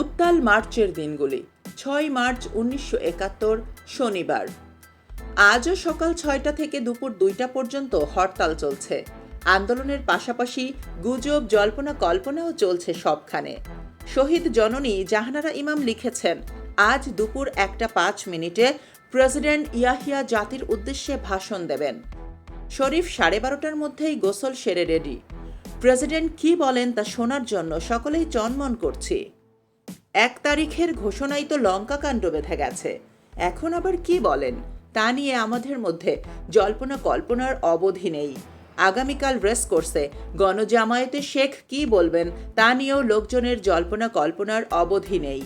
উত্তাল মার্চের দিনগুলি, ছয় মার্চ উনিশশো একাত্তর, শনিবার। আজও সকাল ছয়টা থেকে দুপুর দুইটা পর্যন্ত হরতাল চলছে। আন্দোলনের পাশাপাশি গুজব, জল্পনা, কল্পনাও চলছে সবখানে। শহীদ জননী জাহানারা ইমাম লিখেছেন, আজ দুপুর একটা পাঁচ মিনিটে প্রেসিডেন্ট ইয়াহিয়া জাতির উদ্দেশ্যে ভাষণ দেবেন। শরীফ সাড়ে বারোটার মধ্যেই গোসল সেরে রেডি। প্রেসিডেন্ট কি বলেন তা শোনার জন্য সকলেই চনমন করছি। এক তারিখের ঘোষণাই তো লঙ্কা কাণ্ড বেঁধে গেছে। এখন আবার কি বলেন? তা নিয়ে আমাদের মধ্যে জল্পনা কল্পনার অবধি নেই। আগামীকাল রেস কোর্সে গণজামায়াতে শেখ কি বলবেন তা নিয়েও লোকজনের জল্পনা কল্পনার অবধি নেই।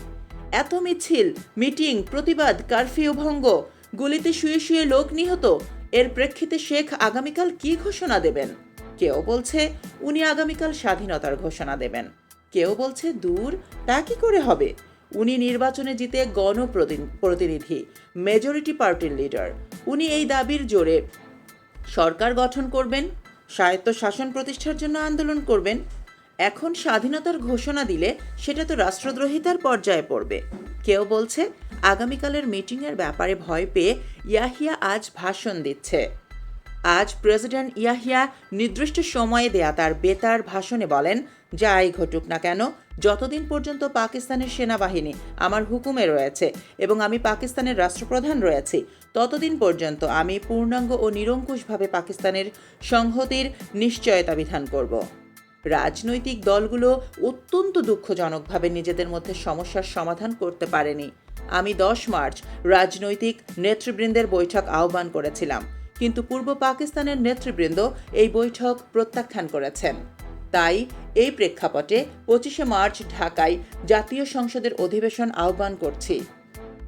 এত মিছিল, মিটিং, প্রতিবাদ, কারফিউ, ভঙ্গ, গুলিতে শুয়ে শুয়ে লোক নিহত, এর প্রেক্ষিতে শেখ আগামীকাল কি ঘোষণা দেবেন? কেউ বলছে, উনি আগামীকাল স্বাধীনতার ঘোষণা দেবেন। কেউ বলছে দূর, তা কি করে হবে? উনি নির্বাচনে জিতে গণপ্রতিনিধি মেজরিটি পার্টির লিডার উনি এই দাবির জোরে সরকার গঠন করবেন, স্বায়ত্ত শাসন প্রতিষ্ঠার জন্য আন্দোলন করবেন। এখন স্বাধীনতার ঘোষণা দিলে সেটা তো রাষ্ট্রদ্রোহিতার পর্যায়ে পড়বে। কেউ বলছে, আগামীকালের মিটিংয়ের ব্যাপারে ভয় পেয়ে ইয়াহিয়া আজ ভাষণ দিচ্ছে। আজ প্রেসিডেন্ট ইয়াহিয়া নির্দিষ্ট সময়ে দেয়া তার বেতার ভাষণে বলেন, যাই ঘটুক না কেন, যতদিন পর্যন্ত পাকিস্তানের সেনাবাহিনী আমার হুকুমে রয়েছে এবং আমি পাকিস্তানের রাষ্ট্রপ্রধান রয়েছি, ততদিন পর্যন্ত আমি পূর্ণাঙ্গ ও নিরঙ্কুশভাবে পাকিস্তানের সংহতির নিশ্চয়তা বিধান করব। রাজনৈতিক দলগুলো অত্যন্ত দুঃখজনকভাবে নিজেদের মধ্যে সমস্যার সমাধান করতে পারেনি। আমি দশ মার্চ রাজনৈতিক নেতৃবৃন্দের বৈঠক আহ্বান করেছিলাম। কিন্তু পূর্ব পাকিস্তানের নেতৃবৃন্দ এই বৈঠক প্রত্যাখ্যান করেছেন। তাই এই প্রেক্ষাপটে পঁচিশে মার্চ ঢাকায় জাতীয় সংসদের অধিবেশন আহ্বান করছি।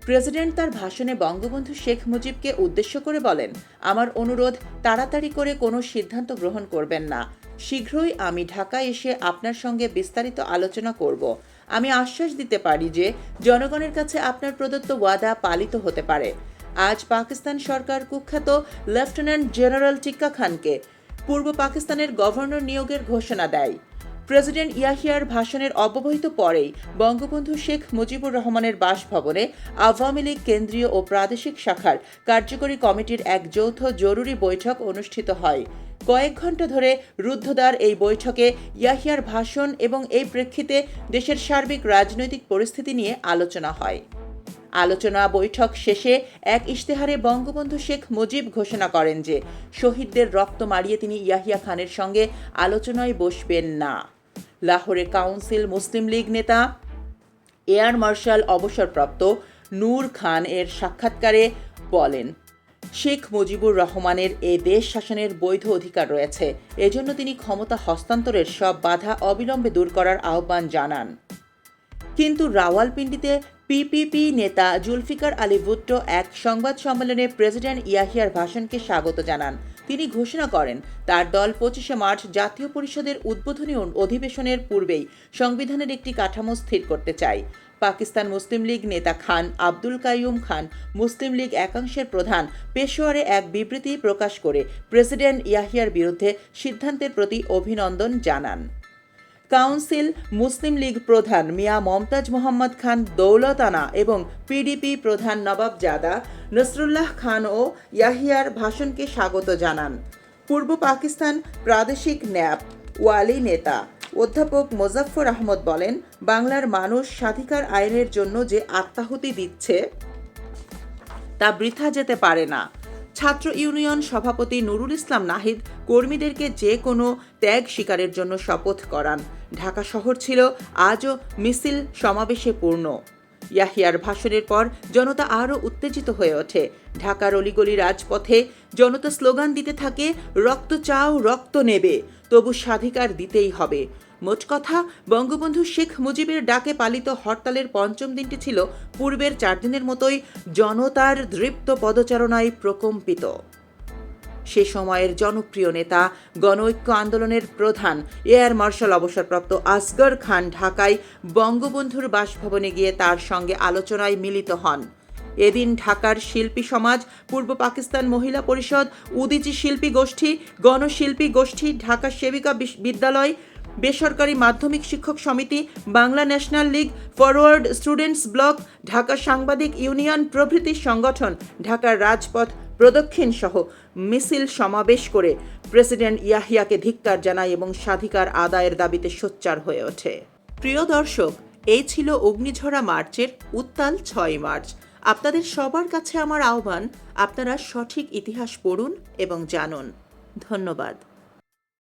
প্রেসিডেন্ট তার ভাষণে বঙ্গবন্ধু শেখ মুজিবকে উদ্দেশ্য করে বলেন, আমার অনুরোধ, তাড়াতাড়ি করে কোনো সিদ্ধান্ত গ্রহণ করবেন না। শীঘ্রই আমি ঢাকায় এসে আপনার সঙ্গে বিস্তারিত আলোচনা করব। আমি আশ্বাস দিতে পারি যে জনগণের কাছে আপনার প্রদত্ত ওয়াদা পালিত হতে পারে। আজ পাকিস্তান সরকার কুখ্যাত লেফটেন্যান্ট জেনারেল টিক্কা খানকে পূর্ব পাকিস্তানের গভর্নর নিয়োগের ঘোষণা দেয়। প্রেসিডেন্ট ইয়াহিয়ার ভাষণের অব্যবহিত পরেই বঙ্গবন্ধু শেখ মুজিবুর রহমানের বাসভবনে আওয়ামী লীগ কেন্দ্রীয় ও প্রাদেশিক শাখার কার্যকরী কমিটির এক যৌথ জরুরি বৈঠক অনুষ্ঠিত হয়। কয়েক ঘণ্টা ধরে রুদ্ধদ্বার এই বৈঠকে ইয়াহিয়ার ভাষণ এবং এই প্রেক্ষিতে দেশের সার্বিক রাজনৈতিক পরিস্থিতি নিয়ে আলোচনা হয়। আলোচনা বৈঠক শেষে এক ইশতেহারে বঙ্গবন্ধু শেখ মুজিব ঘোষণা করেন যে শহীদদের রক্ত মারিয়ে তিনি ইয়াহিয়া খানের সঙ্গে আলোচনায় বসবেন না। লাহোরে কাউন্সিল মুসলিম লীগ নেতা এয়ার মার্শাল অবসরপ্রাপ্ত নূর খান এর সাক্ষাৎকারে বলেন, শেখ মুজিবুর রহমানের এ দেশ শাসনের বৈধ অধিকার রয়েছে। এজন্য তিনি ক্ষমতা হস্তান্তরের সব বাধা অবিলম্বে দূর করার আহ্বান জানান। কিন্তু রাওয়ালপিন্ডিতে পিপিপি নেতা জুলফিকার আলী ভুট্টো এক সংবাদ সম্মেলনে প্রেসিডেন্ট ইয়াহিয়ার ভাষণকে স্বাগত জানান। তিনি ঘোষণা করেন, তার দল পঁচিশে মার্চ জাতীয় পরিষদের উদ্বোধনী অধিবেশনের পূর্বেই সংবিধানের একটি কাঠামো স্থির করতে চায়। পাকিস্তান মুসলিম লীগ নেতা খান আব্দুল কাইয়ুম খান, মুসলিম লীগ একাংশের প্রধান পেশোয়ারে এক বিবৃতি প্রকাশ করে প্রেসিডেন্ট ইয়াহিয়ার বিরুদ্ধে সিদ্ধান্তের প্রতি অভিনন্দন জানান। কাউন্সিল, মুসলিম লীগ প্রধান মিয়া মমতাজ মোহাম্মদ খান দৌলতানা এবং পিডিপি প্রধান নবাব জাদা, নসরুল্লাহ খান ও ইয়াহিয়ার ভাষণকে স্বাগত জানান। পূর্ব পাকিস্তান প্রাদেশিক ন্যাপ, ওয়ালি নেতা, অধ্যাপক মোজাফফর আহমদ বলেন, বাংলার মানুষ স্বাধিকার আইনের জন্য যে আত্মাহুতি দিচ্ছে, তা বৃথা যেতে পারে না। ছাত্র ইউনিয়ন সভাপতি নুরুল ইসলাম নাহিদ কর্মীদেরকে যে কোনো ত্যাগ স্বীকারের জন্য শপথ করান। ঢাকা শহর ছিল আজও মিছিল সমাবেশে পূর্ণ। ইয়াহিয়ার ভাষণের পর জনতা আরও উত্তেজিত হয়ে ওঠে। ঢাকার অলিগলি রাজপথে জনতা স্লোগান দিতে থাকে, রক্ত চাও, রক্ত নেবে, তবু স্বাধিকার দিতেই হবে। মোট কথা, বঙ্গবন্ধু শেখ মুজিবের ডাকে পালিত হরতালের পঞ্চম দিনটি ছিল পূর্বের চার দিনের মতোই জনতার দৃপ্ত পদচারণায় প্রকম্পিত। সে সময়ের জনপ্রিয় নেতা, গণঐক্য আন্দোলনের প্রধান, এয়ার মার্শাল অবসরপ্রাপ্ত আসগর খান ঢাকায় বঙ্গবন্ধুর বাসভবনে গিয়ে তার সঙ্গে আলোচনায় মিলিত হন। এদিন ঢাকার শিল্পী সমাজ, পূর্ব পাকিস্তান মহিলা পরিষদ, উদিচি শিল্পী গোষ্ঠী, গণশিল্পী গোষ্ঠী, ঢাকা সেবিকা বিদ্যালয়, বেসরকারি মাধ্যমিক শিক্ষক সমিতি, Bangla national league, forward students block, Dhaka সাংবাদিক ইউনিয়ন প্রভৃতি সংগঠন, ঢাকার রাজপথ প্রদক্ষিণ সহ মিছিল সমাবেশ করে প্রেসিডেন্ট ইয়াহিয়াকে ধিক্কার জানায় এবং স্বাধিকার আদায়ের দাবিতে সোচ্চার হয়ে ওঠে। প্রিয় দর্শক, এই ছিল অগ্নিঝরা মার্চের উত্তাল ছয় মার্চ। আপনাদের সবার কাছে আমার আহ্বান, আপনারা সঠিক ইতিহাস পড়ুন এবং জানুন। ধন্যবাদ।